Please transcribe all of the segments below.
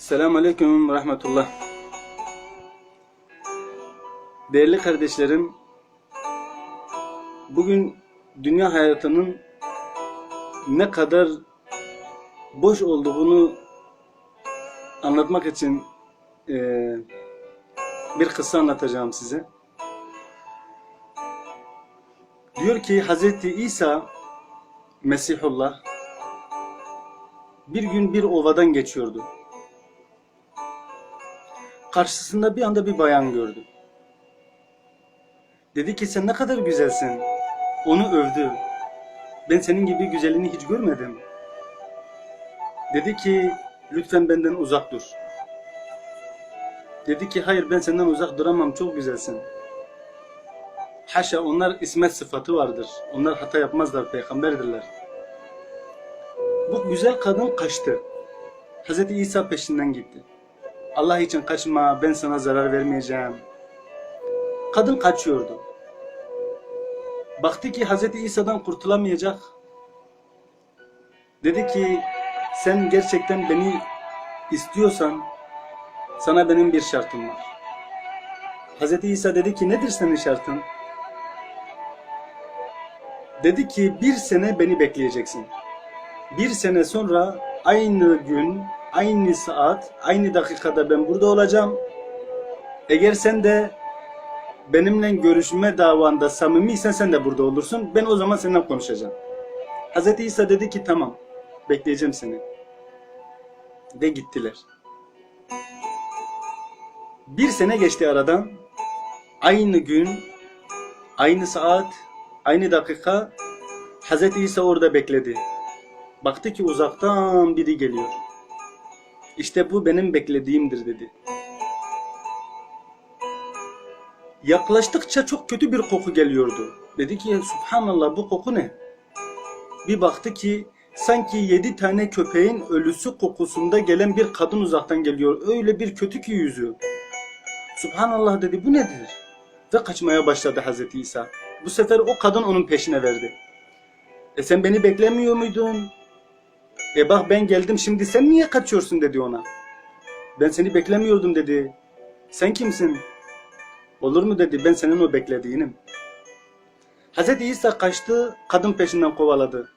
Selamun Aleyküm Rahmetullah. Değerli kardeşlerim, bugün dünya hayatının ne kadar boş olduğunu anlatmak için eee, bir kıssa anlatacağım size. Diyor ki Hazreti İsa Mesihullah bir gün bir ovadan geçiyordu. Karşısında bir anda bir bayan gördü. Dedi ki sen ne kadar güzelsin. Onu övdü. Ben senin gibi güzelliğini hiç görmedim. Dedi ki lütfen benden uzak dur. Dedi ki hayır ben senden uzak duramam çok güzelsin. Haşa onlar ismet sıfatı vardır. Onlar hata yapmazlar peygamberdirler. Bu güzel kadın kaçtı. Hazreti İsa peşinden gitti. Allah için kaçma, ben sana zarar vermeyeceğim. Kadın kaçıyordu. Baktı ki Hazreti İsa'dan kurtulamayacak. Dedi ki, sen gerçekten beni istiyorsan, sana benim bir şartım var. Hazreti İsa dedi ki, nedir senin şartın? Dedi ki, bir sene beni bekleyeceksin. Bir sene sonra aynı gün, aynı saat, aynı dakikada ben burada olacağım. Eğer sen de benimle görüşme davanda samimiysen sen de burada olursun. Ben o zaman seninle konuşacağım. Hz. İsa dedi ki tamam, bekleyeceğim seni. Ve gittiler. Bir sene geçti aradan. Aynı gün, aynı saat, aynı dakika Hz. İsa orada bekledi. Baktı ki uzaktan biri geliyor. İşte bu benim beklediğimdir dedi. Yaklaştıkça çok kötü bir koku geliyordu. Dedi ki subhanallah bu koku ne? Bir baktı ki sanki yedi tane köpeğin ölüsü kokusunda gelen bir kadın uzaktan geliyor. Öyle bir kötü ki yüzü. Subhanallah dedi bu nedir? Ve kaçmaya başladı Hazreti İsa. Bu sefer o kadın onun peşine verdi. E sen beni beklemiyor muydun? E bak ben geldim şimdi sen niye kaçıyorsun dedi ona. Ben seni beklemiyordum dedi. Sen kimsin? Olur mu dedi ben senin o beklediğinim. Hz. İsa kaçtı kadın peşinden kovaladı.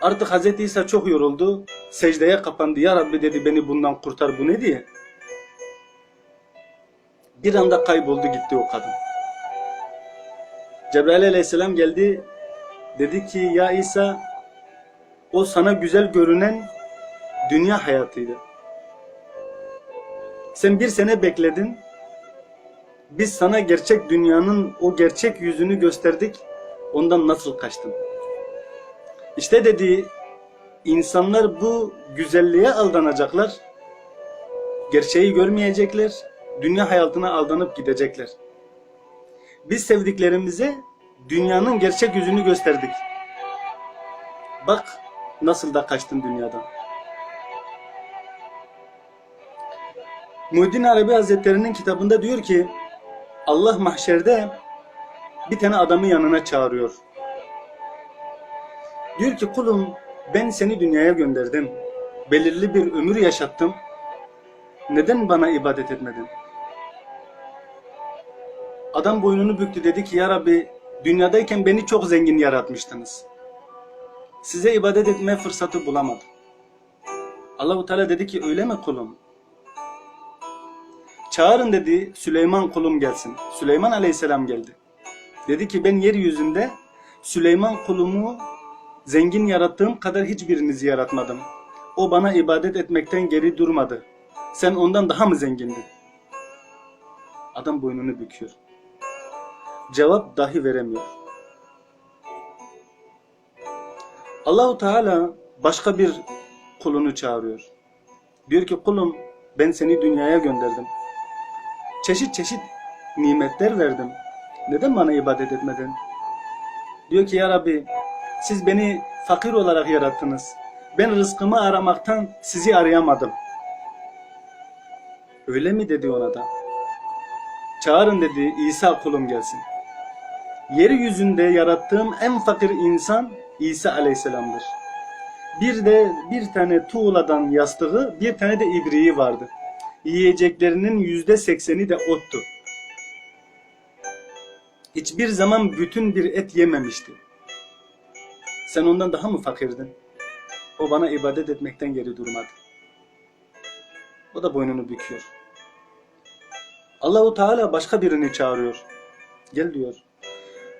Artık Hz. İsa çok yoruldu. Secdeye kapandı. Ya Rabbi dedi beni bundan kurtar bu ne diye. Bir anda kayboldu gitti o kadın. Cebrail aleyhisselam geldi. Dedi ki ya İsa o sana güzel görünen dünya hayatıydı. Sen bir sene bekledin. Biz sana gerçek dünyanın o gerçek yüzünü gösterdik. Ondan nasıl kaçtın? İşte dedi insanlar bu güzelliğe aldanacaklar. Gerçeği görmeyecekler. Dünya hayatına aldanıp gidecekler. Biz sevdiklerimize dünyanın gerçek yüzünü gösterdik. Bak nasıl da kaçtın dünyadan. Muhyiddin Arabi Hazretleri'nin kitabında diyor ki Allah mahşerde bir tane adamı yanına çağırıyor. Diyor ki kulum ben seni dünyaya gönderdim. Belirli bir ömür yaşattım. Neden bana ibadet etmedin? Adam boynunu büktü dedi ki ya Rabbi dünyadayken beni çok zengin yaratmıştınız. Size ibadet etme fırsatı bulamadım. Allahu Teala dedi ki öyle mi kulum? Çağırın dedi Süleyman kulum gelsin. Süleyman Aleyhisselam geldi. Dedi ki ben yeryüzünde Süleyman kulumu zengin yarattığım kadar hiçbirinizi yaratmadım. O bana ibadet etmekten geri durmadı. Sen ondan daha mı zengindin? Adam boynunu büküyor. Cevap dahi veremiyor. Allahu Teala başka bir kulunu çağırıyor. Diyor ki kulum ben seni dünyaya gönderdim. Çeşit çeşit nimetler verdim. Neden bana ibadet etmedin? Diyor ki ya Rabbi siz beni fakir olarak yarattınız. Ben rızkımı aramaktan sizi arayamadım. Öyle mi dedi ona da. Çağırın dedi İsa kulum gelsin. Yeryüzünde yarattığım en fakir insan İsa aleyhisselamdır. Bir de bir tane tuğladan yastığı, bir tane de ibriği vardı. Yiyeceklerinin yüzde sekseni de ottu. Hiçbir zaman bütün bir et yememişti. Sen ondan daha mı fakirdin? O bana ibadet etmekten geri durmadı. O da boynunu büküyor. Allahu Teala başka birini çağırıyor. Gel diyor.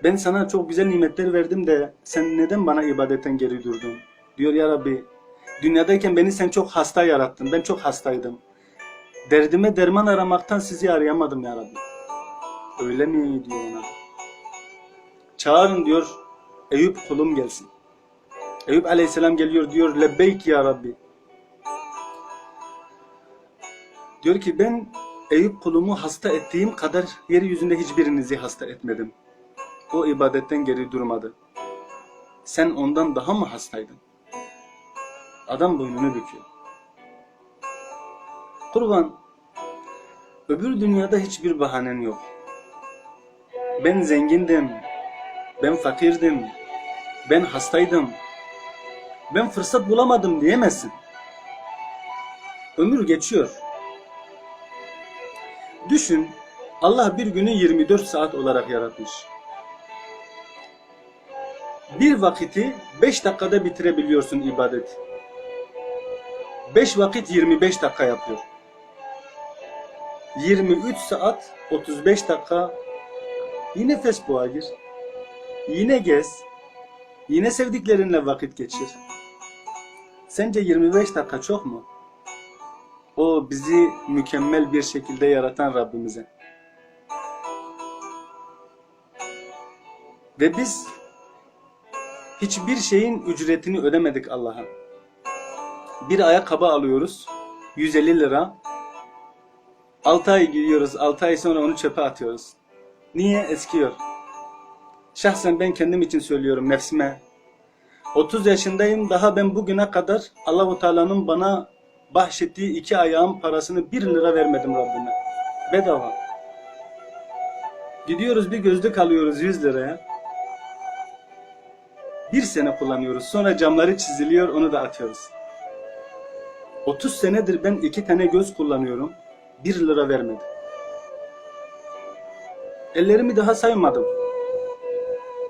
Ben sana çok güzel nimetler verdim de sen neden bana ibadetten geri durdun? Diyor ya Rabbi. Dünyadayken beni sen çok hasta yarattın. Ben çok hastaydım. Derdime derman aramaktan sizi arayamadım ya Rabbi. Öyle mi diyor ona. Çağırın diyor. Eyüp kulum gelsin. Eyüp aleyhisselam geliyor diyor. Lebbeyk ya Rabbi. Diyor ki ben Eyüp kulumu hasta ettiğim kadar yeryüzünde hiçbirinizi hasta etmedim. O ibadetten geri durmadı. Sen ondan daha mı hastaydın? Adam boynunu büküyor. Kurban, öbür dünyada hiçbir bahanen yok. Ben zengindim, ben fakirdim, ben hastaydım, ben fırsat bulamadım diyemezsin. Ömür geçiyor. Düşün, Allah bir günü 24 saat olarak yaratmış. Bir vakiti 5 dakikada bitirebiliyorsun ibadet. 5 vakit 25 dakika yapıyor. 23 saat 35 dakika yine Facebook'a gir. Yine gez. Yine sevdiklerinle vakit geçir. Sence 25 dakika çok mu? O bizi mükemmel bir şekilde yaratan Rabbimize. Ve biz hiçbir şeyin ücretini ödemedik Allah'a. Bir ayakkabı alıyoruz. 150 lira. 6 ay giyiyoruz. 6 ay sonra onu çöpe atıyoruz. Niye? Eskiyor. Şahsen ben kendim için söylüyorum nefsime. 30 yaşındayım. Daha ben bugüne kadar Allahu Teala'nın bana bahşettiği iki ayağın parasını 1 lira vermedim Rabbime. Bedava. Gidiyoruz bir gözlük alıyoruz 100 liraya. Bir sene kullanıyoruz. Sonra camları çiziliyor onu da atıyoruz. 30 senedir ben iki tane göz kullanıyorum. 1 lira vermedim. Ellerimi daha saymadım.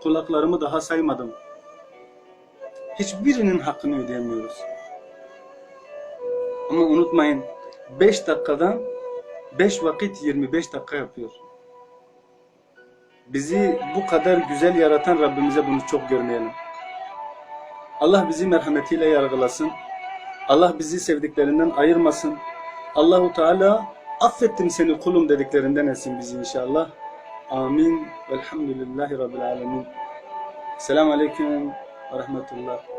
Kulaklarımı daha saymadım. Hiçbirinin hakkını ödeyemiyoruz. Ama unutmayın 5 dakikadan 5 vakit 25 dakika yapıyor. Bizi bu kadar güzel yaratan Rabbimize bunu çok görmeyelim. Allah bizi merhametiyle yargılasın. Allah bizi sevdiklerinden ayırmasın. Allahu Teala affettim seni kulum dediklerinden etsin bizi inşallah. Amin. Velhamdülillahi Rabbil Alemin. Selamun Aleyküm ve Rahmetullah.